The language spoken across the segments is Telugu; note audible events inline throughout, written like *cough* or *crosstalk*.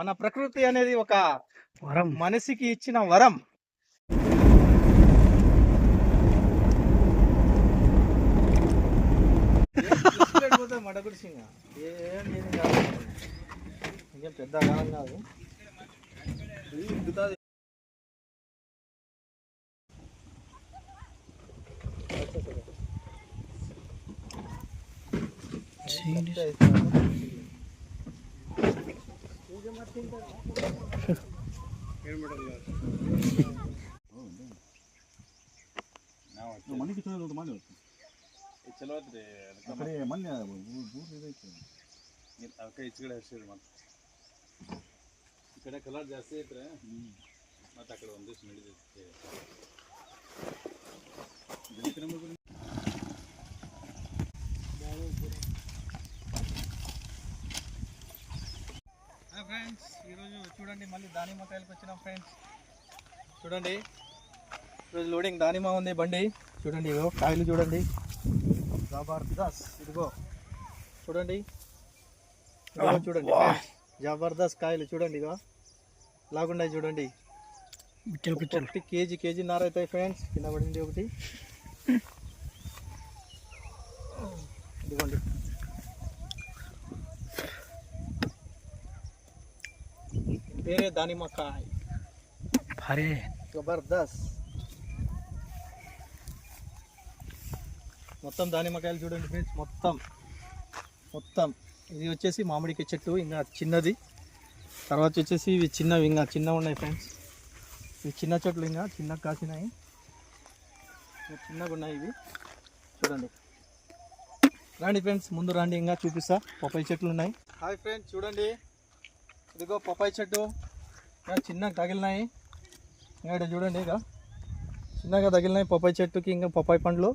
మన ప్రకృతి అనేది ఒక వరం. మనిషికి ఇచ్చిన వరం. మడగుడిసింగా ఏం కాదు ఇంకేం. పెద్ద కాలం కాదు. ఉడుకుతాది. ಮನೆಗೆ ಚಲೋ ಮಾಡಿ ಆ ಕಡೆ ಮೊನ್ನೆ ದೂರ ಇದೈತೆ ಅದಕ್ಕೆ ಈಚೆ ಕಡೆ ಹಸಿರು ಮತ್ತೆ ಈ ಕಡೆ ಕಲರ್ ಜಾಸ್ತಿ ಐತ್ರೆ ಮತ್ತೆ ಆ ಕಡೆ ಒಂದಿವ್ಸ ನಡೀತೈತೆ ಬೆಳಿಗ್ಗೆ ఫ్రెండ్స్ ఈరోజు చూడండి మళ్ళీ దానిమ్మకాయలకు వచ్చినాం ఫ్రెండ్స్. చూడండి ఈరోజు లోడింగ్ దానిమ్మ ఉంది బండి. చూడండి ఇగో కాయలు చూడండి. జబర్దస్త్ ఇదిగో. చూడండి చూడండి. జబర్దస్త్ కాయలు చూడండి ఇగో లాగున్నాయి చూడండి. ఒకటి కేజీ కేజీ నార అవుతాయి ఫ్రెండ్స్. కింద పడింది ఒకటి. *laughs* ఇదిగోండి. పేరే దానిమ్మకాయ భారీ జబర్దస్త్ మొత్తం దానిమ్మకాయలు చూడండి ఫ్రెండ్స్ మొత్తం. మొత్తం. ఇది వచ్చేసి మామిడికాయ చెట్టు ఇంకా చిన్నది. తర్వాత వచ్చేసి ఇవి చిన్నవి ఇంకా చిన్నవి ఉన్నాయి ఫ్రెండ్స్ ఇవి చిన్న చెట్లు ఇంకా చిన్న కాసినాయి. చిన్నగా ఉన్నాయి ఇవి. చూడండి. రండి ఫ్రెండ్స్ ముందు రండి ఇంకా చూపిస్తా. పప్పాయి చెట్లు ఉన్నాయి. హాయ్ ఫ్రెండ్స్ చూడండి. ఇదిగో పప్పాయి చెట్టు. ఇంకా చిన్నగా తగిలినాయి. ఇంకా చూడండి ఇక. చిన్నగా తగిలినాయి పప్పాయి చెట్టుకి ఇంకా పప్పాయి పండ్లు.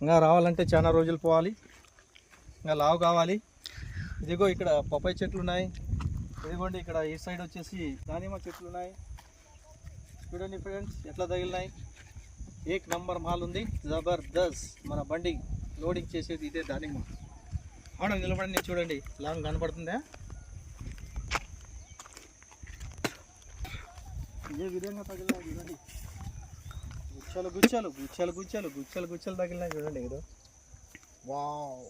ఇంకా రావాలంటే చాలా రోజులు పోవాలి. ఇంకా లావు కావాలి. ఇదిగో ఇక్కడ పప్పాయి చెట్లు ఉన్నాయి. ఇదిగోండి ఇక్కడ ఈ సైడ్ వచ్చేసి దానిమ్మ చెట్లు ఉన్నాయి. చూడండి ఫ్రెండ్స్ ఎట్లా తగిలినాయి. ఏక్ నంబర్ మాల్ ఉంది. జబర్దస్త్ మన బండి లోడింగ్ చేసేది ఇదే దానిమ్మ. అవును నిలబడండి చూడండి. లాంగ్ కనపడుతుందా? ఏ విధంగా తగిలినాయి చూడండి. గుచ్చాలు గుచ్చాలు గుచ్చాలు గుచ్చాలు గుచ్చాలు గుచ్చాలు తగిలినాయి చూడండి ఇదో వావ్.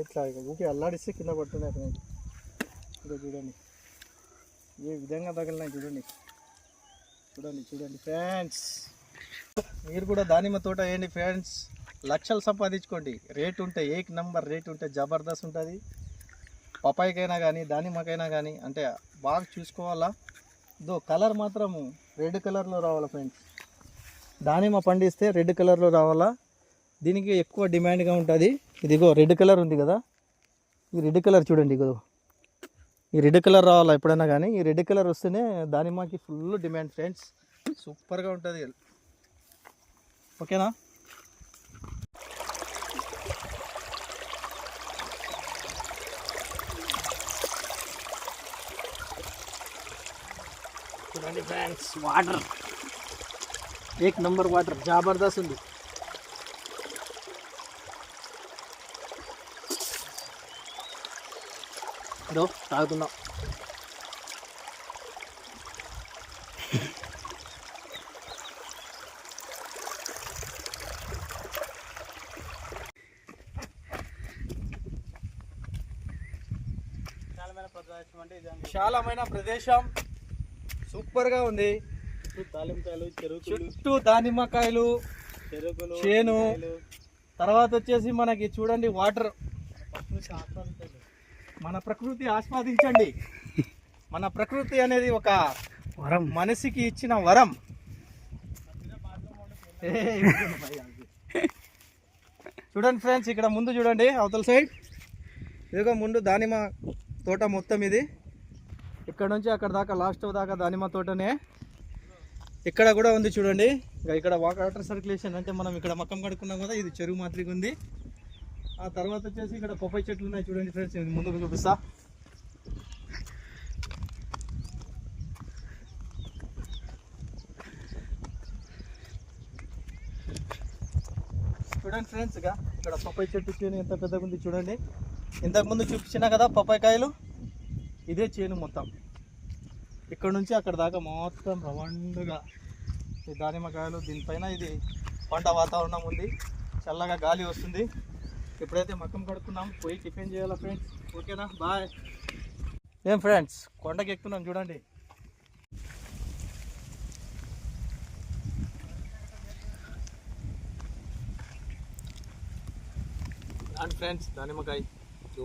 ఇట్లా ఇక ఊకి అల్లాడిస్తే కింద పడుతున్నాయి ఫ్రెండ్ ఇదో చూడండి. ఏ విధంగా తగిలినాయి చూడండి. చూడండి చూడండి ఫ్రెండ్స్. మీరు కూడా దానిమ్మ తోట వేయండి ఫ్రెండ్స్. లక్షలు సంపాదించుకోండి. రేట్ ఉంటే ఏక్ నంబర్ రేట్ ఉంటే జబర్దస్త్ ఉంటుంది. పపాయికైనా కానీ దానిమ్మకైనా కానీ అంటే బాగా చూసుకోవాలా? దో కలర్ మాత్రము రెడ్ కలర్లో రావాలా ఫ్రెండ్స్ దానిమ్మ పండిస్తే రెడ్ కలర్లో రావాలా? దీనికి ఎక్కువ డిమాండ్గా ఉంటుంది. ఇదిగో రెడ్ కలర్ ఉంది కదా? ఈ రెడ్ కలర్ చూడండి ఇగో. ఈ రెడ్ కలర్ రావాలా ఎప్పుడైనా కానీ ఈ రెడ్ కలర్ వస్తేనే దానిమ్మకి ఫుల్ డిమాండ్ ఫ్రెండ్స్ సూపర్గా ఉంటుంది. ఓకేనా? చూడండి ఫ్రెండ్స్ వాటర్ ఏక్ నంబర్ వాటర్ జబర్దస్త్ ఉంది ఇదో తాగుతున్నాం విశాలమైన ప్రదేశం. సూపర్గా ఉంది. చుట్టూ దానిమ్మకాయలు చేను. తర్వాత వచ్చేసి మనకి చూడండి వాటర్. మన ప్రకృతి ఆస్వాదించండి. మన ప్రకృతి అనేది ఒక వరం. మనిషికి ఇచ్చిన వరం. చూడండి ఫ్రెండ్స్ ఇక్కడ ముందు చూడండి అవతల సైడ్. ఇదిగో ముందు దానిమ్మ తోట మొత్తం ఇది. ఇక్కడ నుంచి అక్కడ దాకా లాస్ట్ దాకా దానిమ్మ తోటనే ఇక్కడ కూడా ఉంది చూడండి. ఇంకా ఇక్కడ వాటర్ సర్క్యులేషన్ అంటే మనం ఇక్కడ మక్కం కడుక్కున్నాం కదా ఇది చెరువు మాదిరిగా ఉంది. ఆ తర్వాత వచ్చేసి ఇక్కడ కొబ్బరి చెట్లు ఉన్నాయి చూడండి ఫ్రెండ్స్ నేను ముందుకు చూపిస్తా. చూడండి ఫ్రెండ్స్ ఇక ఇక్కడ పప్పాయి చెట్టు చేను ఎంత పెద్దగా ఉంది చూడండి. ఇంతకుముందు చూపించినా కదా పప్పాయి కాయలు. ఇదే చేను మొత్తం. ఇక్కడ నుంచి అక్కడ దాకా మొత్తం రవండుగా ఈ దానిమ్మకాయలు దీనిపైన ఇది పంట వాతావరణం ఉంది. చల్లగా గాలి వస్తుంది. ఎప్పుడైతే మక్కం కడుక్కున్నాం. పోయి టిఫిన్ చేయాలా ఫ్రెండ్స్? ఓకేనా? బాయ్. ఏం ఫ్రెండ్స్? కొండకి ఎక్కుతున్నాం చూడండి. అండ్ ఫ్రెండ్స్ దానిమ్మకాయ చూ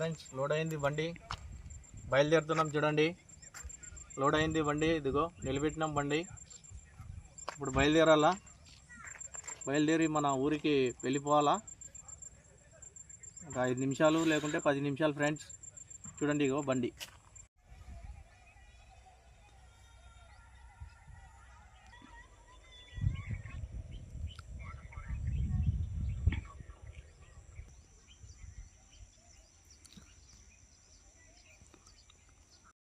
ఫ్రెండ్స్ లోడ్ అయింది బండి. బయలుదేరుతున్నాం చూడండి. లోడ్ అయింది బండి ఇదిగో నిలబెట్టినాం బండి. ఇప్పుడు బయలుదేరాలా? బయలుదేరి మన ఊరికి వెళ్ళిపోవాలా? ఒక ఐదు నిమిషాలు లేకుంటే పది నిమిషాలు ఫ్రెండ్స్. చూడండి ఇగో బండి.